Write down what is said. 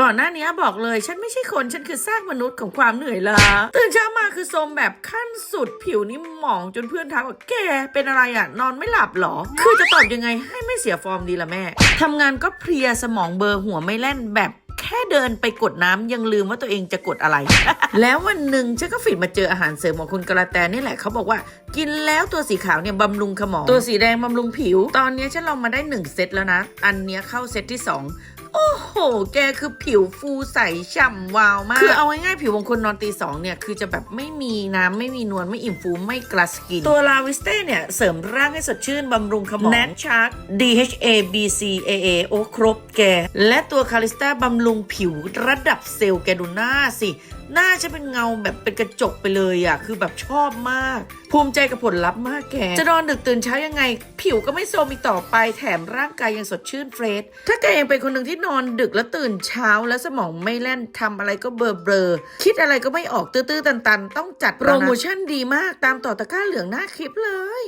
ก่อนหน้านี้บอกเลยฉันไม่ใช่คนฉันคือซากมนุษย์ของความเหนื่อยล้าตื่นเช้ามาคือโทรมแบบขั้นสุดผิวนี่หมองจนเพื่อนทักว่าแกเป็นอะไรอะ นอนไม่หลับเหรอ คือจะตอบยังไงให้ไม่เสียฟอร์มดีละแม่ทำงานก็เพลียสมองเบลอร์หัวไม่แล่นแบบแค่เดินไปกดน้ำยังลืมว่าตัวเองจะกดอะไร แล้ววันหนึ่งฉันก็ฝีดมาเจออาหารเสริมของคุณกระแตนี่แหละเขาบอกว่า กินแล้วตัวสีขาวเนี่ยบำรุงขมอง ตัวสีแดงบำรุงผิว ตอนนี้ฉันลองมาได้หนึ่งเซตแล้วนะ อันเนี้ยเข้าเซตที่สอง โอ้โห แกคือผิวฟูใสฉ่ำวาวมาก คือเอาง่ายๆผิวของคนนอนตีสองเนี่ย คือจะแบบไม่มีน้ำไม่มีนวลไม่อิ่มฟูไม่กระสกิน ตัวลาวิสเต้เนี่ย เสริมร่างให้สดชื่นบำรุงขมอง n a t c h a r k DHA BCAA โอ้ครบแก และตัวคาลิสตาบำรุงผิวระดับเซลล์แกดูหน้าสิหน้าจะเป็นเงาแบบเป็นกระจกไปเลยอะ่ะ คือแบบชอบมาก ภูมิใจกับผลลัพธ์มากแก จะนอนดึกตื่นเช้ายังไง ผิวก็ไม่โทรมอีกต่อไป แถมร่างกายยังสดชื่นเฟรช ถ้าแกยังเป็นคนหนึ่งที่นอนดึกแล้วตื่นเช้าแล้วสมองไม่แล่นทำอะไรก็เบลอเบลอคิดอะไรก็ไม่ออกตื้อๆตันๆ ต้องจัดโปรโมชั่นดีมากตามต่อตะกร้าเหลืองหน้าคลิปเลย